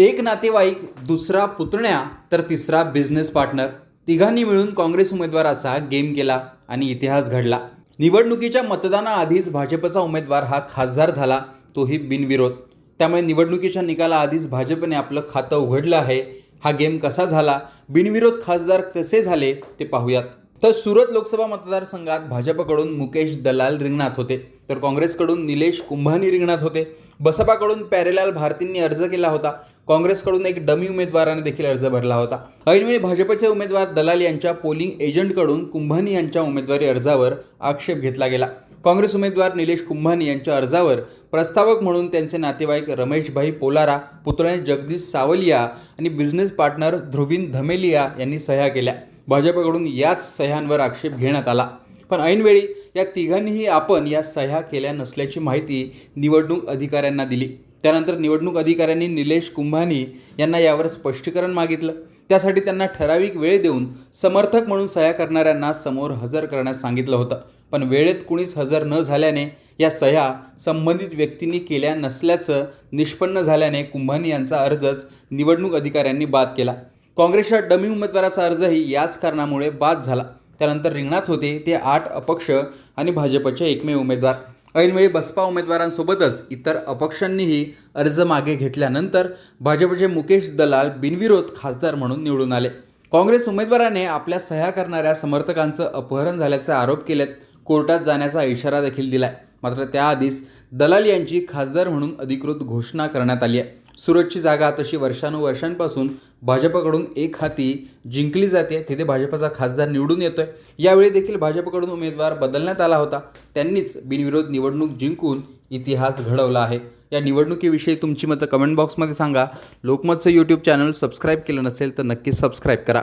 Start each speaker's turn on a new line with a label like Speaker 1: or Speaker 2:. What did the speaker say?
Speaker 1: एक नातेवाईक दुसरा पुतण्या तर तिसरा बिझनेस पार्टनर तिघांनी मिळून काँग्रेस उमेदवाराचा गेम केला आणि इतिहास घडला. निवडणुकीच्या मतदानाआधीच भाजपचा उमेदवार हा खासदार झाला. तोही बिनविरोध. त्यामुळे निवडणुकीच्या निकालाआधीच भाजपने आपलं खातं उघडलं आहे. हा गेम कसा झाला? बिनविरोध खासदार कसे झाले? ते पाहूयात. तर सुरत लोकसभा मतदारसंघात भाजपकडून मुकेश दलाल रिंगणात होते. तर काँग्रेसकडून निलेश कुंभानी रिंगणात होते. बसपाकडून प्यारेलाल भारतींनी अर्ज केला होता. काँग्रेसकडून एक डमी उमेदवाराने देखील अर्ज भरला होता. ऐनवेळी भाजपचे उमेदवार दलाल यांच्या पोलिंग एजंटकडून कुंभानी यांच्या उमेदवारी अर्जावर आक्षेप घेतला गेला. काँग्रेस उमेदवार निलेश कुंभानी यांच्या अर्जावर प्रस्तावक म्हणून त्यांचे नातेवाईक रमेशभाई पोलारा पुतणे जगदीश सावलिया आणि बिझनेस पार्टनर ध्रुवीन धमेलिया यांनी सह्या केल्या. भाजपकडून याच सह्यांवर आक्षेप घेण्यात आला. पण ऐनवेळी या तिघांनीही आपण या सह्या केल्या नसल्याची माहिती निवडणूक अधिकाऱ्यांना दिली. त्यानंतर निवडणूक अधिकाऱ्यांनी निलेश कुंभानी यांना यावर स्पष्टीकरण मागितलं. त्यासाठी त्यांना ठराविक वेळ देऊन समर्थक म्हणून सह्या करणाऱ्यांना समोर हजर करण्यास सांगितलं होतं. पण वेळेत कुणीच हजर न झाल्याने या सह्या संबंधित व्यक्तींनी केल्या नसल्याचं निष्पन्न झाल्याने कुंभानी यांचा अर्जच निवडणूक अधिकाऱ्यांनी बाद केला. काँग्रेसच्या डमी उमेदवाराचा अर्जही याच कारणामुळे बाद झाला. त्यानंतर रिंगणात होते ते आठ अपक्ष आणि भाजपचे एकमेव उमेदवार. ऐनवेळी बसपा उमेदवारांसोबतच इतर अपक्षांनीही अर्ज मागे घेतल्यानंतर भाजपचे मुकेश दलाल बिनविरोध खासदार म्हणून निवडून आले. काँग्रेस उमेदवाराने आपल्या सह्या करणाऱ्या समर्थकांचं अपहरण झाल्याचा आरोप केलेत कोर्टात जाण्याचा इशारा देखील दिलाय. मात्र त्याआधीच दलाल यांची खासदार म्हणून अधिकृत घोषणा करण्यात आली आहे. सुरतची जागा तशी वर्षानुवर्षांपासून भाजपकडून एक हाती जिंकली जाते तिथे भाजपचा खासदार निवडून येतोय. यावेळी देखील भाजपकडून उमेदवार बदलण्यात आला होता. त्यांनीच बिनविरोध निवडणूक जिंकून इतिहास घडवला आहे. या निवडणुकीविषयी तुमची मतं कमेंट बॉक्समध्ये सांगा. लोकमतचं यूट्यूब चॅनल सबस्क्राईब केलं नसेल तर नक्की सबस्क्राईब करा.